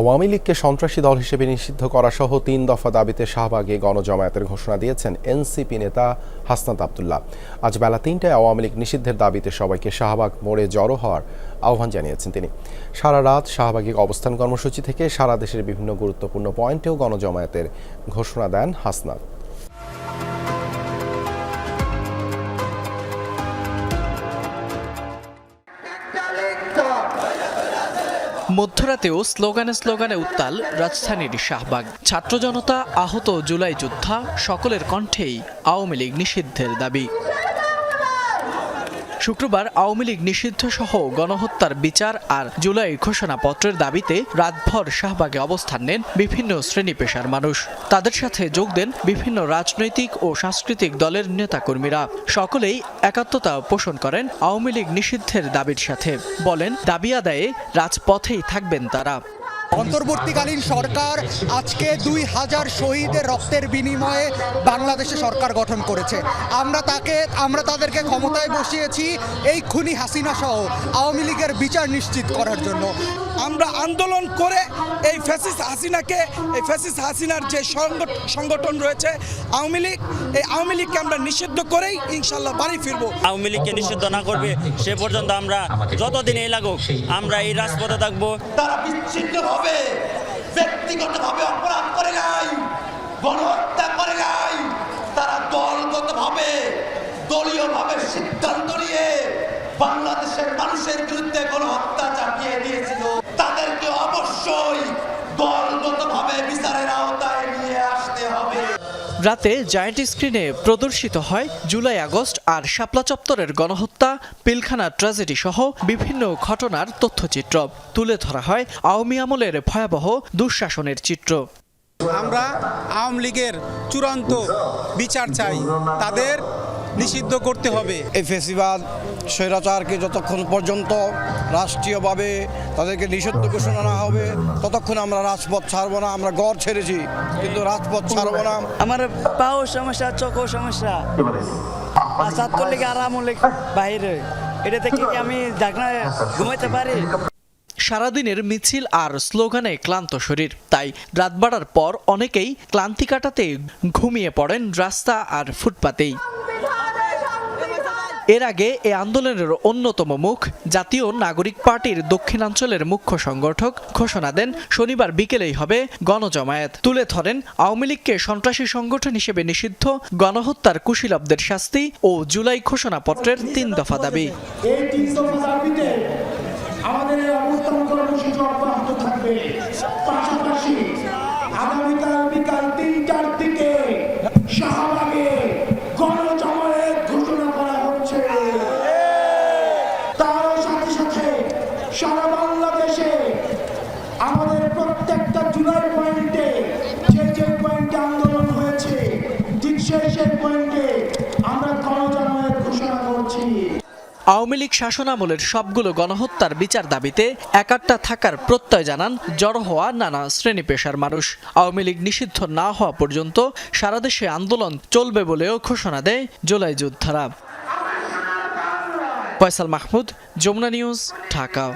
আওয়ামী লীগকে সন্ত্রাসী দল হিসেবে নিষিদ্ধ করা সহ তিন দফা দাবিতে শাহবাগে গণজমায়েতের ঘোষণা দিয়েছেন এনসিপি নেতা হাসনাত আবদুল্লাহ। আজ বেলা তিনটায় আওয়ামী লীগ নিষিদ্ধের দাবিতে সবাইকে শাহবাগ মোড়ে জড়ো হওয়ার আহ্বান জানিয়েছেন তিনি। সারা রাত শাহবাগে অবস্থান কর্মসূচি থেকে সারা দেশের বিভিন্ন গুরুত্বপূর্ণ পয়েন্টেও গণজমায়েতের ঘোষণা দেন হাসনাত। মধ্যরাতেও স্লোগানে স্লোগানে উত্তাল রাজধানীর শাহবাগ। ছাত্র জনতা আহত জুলাই যোদ্ধা সকলের কণ্ঠেই আওয়ামী লীগ নিষিদ্ধের দাবি। শুক্রবার আওয়ামী লীগ নিষিদ্ধ সহ গণহত্যার বিচার আর জুলাই ঘোষণাপত্রের দাবিতে রাতভর শাহবাগে অবস্থান নেন বিভিন্ন শ্রেণি পেশার মানুষ। তাদের সাথে যোগ দেন বিভিন্ন রাজনৈতিক ও সাংস্কৃতিক দলের নেতাকর্মীরা। সকলেই একাত্মতা পোষণ করেন আওয়ামী লীগ নিষিদ্ধের দাবির সাথে। বলেন, দাবি আদায়ে রাজপথেই থাকবেন তারা। অন্তর্বর্তীকালীন সরকার আজকে দুই হাজার শহীদের রক্তের বিনিময়ে বাংলাদেশে সরকার গঠন করেছে। আমরা তাকে, আমরা তাদেরকে ক্ষমতায় বসিয়েছি এই খুনি হাসিনা সহ আওয়ামী লীগের বিচার নিশ্চিত করার জন্য। আমরা আন্দোলন করে এই ফ্যাসিস হাসিনাকে এই ফ্যাসিস হাসিনার যে সংগঠ- সংগঠন রয়েছে আওয়ামী লীগ এই আওয়ামী লীগকে আমরা নিষিদ্ধ করেই ইনশাল্লাহ বাড়ি ফিরবো। আওয়ামী লীগকে নিষিদ্ধ না করবে সে পর্যন্ত আমরা যতদিন এই লাগুক আমরা এই রাজপথে থাকব। তারা বিচ্ছিন্নভাবে ব্যক্তিগতভাবে অপরাধ করে নাই গণহত্যা করে নাই। তারা দলগতভাবে দলীয়ভাবে সিদ্ধান্ত নিয়ে বাংলাদেশের মানুষের বিরুদ্ধে গণহত্যা চাপিয়ে দিয়েছিল। রাতে জায়ান্ট স্ক্রিনে প্রদর্শিত হয় জুলাই আগস্ট আর শাপলা চত্বরের গণহত্যা, পিলখানা ট্র্যাজেডি সহ বিভিন্ন ঘটনার তথ্যচিত্র। তুলে ধরা হয় আওয়ামী আমলের ভয়াবহ দুঃশাসনের চিত্র। আমরা আওয়ামী লীগের চূড়ান্ত বিচার চাই। তাদের নিষিদ্ধ করতে হবে। এই ফেসিবাদ স্বৈরাচারকে যতক্ষণ পর্যন্ত রাষ্ট্রীয়ভাবে তাদেরকে নিষিদ্ধ ঘোষণা না হবে ততক্ষণ আমরা রাজপথ ছাড়বো না আমরা গড় ছেড়েছি। কিন্তু রাজপথ ছাড়বো না। আমার পাও সমস্যা চোখও সমস্যা। আর ছাত্রলীগ আর আমলিগ বাইরে এটা থেকে কি আমি ঘুমাইতে পারি? সারাদিনের মিছিল আর স্লোগানে ক্লান্ত শরীর। তাই রাত বাড়ার পর অনেকেই ক্লান্তি কাটাতে ঘুমিয়ে পড়েন রাস্তা আর ফুটপাতেই। এর আগে এ আন্দোলনের অন্যতম মুখ জাতীয় নাগরিক পার্টির দক্ষিণাঞ্চলের মুখ্য সংগঠক ঘোষণা দেন, শনিবার বিকেলেই হবে গণজমায়েত। তুলে ধরেন, আওয়ামী লীগকে সন্ত্রাসী সংগঠন হিসেবে নিষিদ্ধ, গণহত্যার কুশীলবদের শাস্তি ও জুলাই ঘোষণাপত্রের তিন দফা দাবি। আমাদের অবস্থান কর্মসূচি অব্যাহত থাকবে। পাশাপাশি আওয়ামী লীগ শাসনামলের সবগুলো গণহত্যার বিচার দাবিতে একাট্টা থাকার প্রত্যয় জানান জড়ো হওয়া নানা শ্রেণি পেশার মানুষ। আওয়ামী লীগ নিষিদ্ধ না হওয়া পর্যন্ত সারা দেশে আন্দোলন চলবে বলেও ঘোষণা দেয় জুলাই যোদ্ধারা। ফয়সাল মাহমুদ, যমুনা নিউজ, ঢাকা।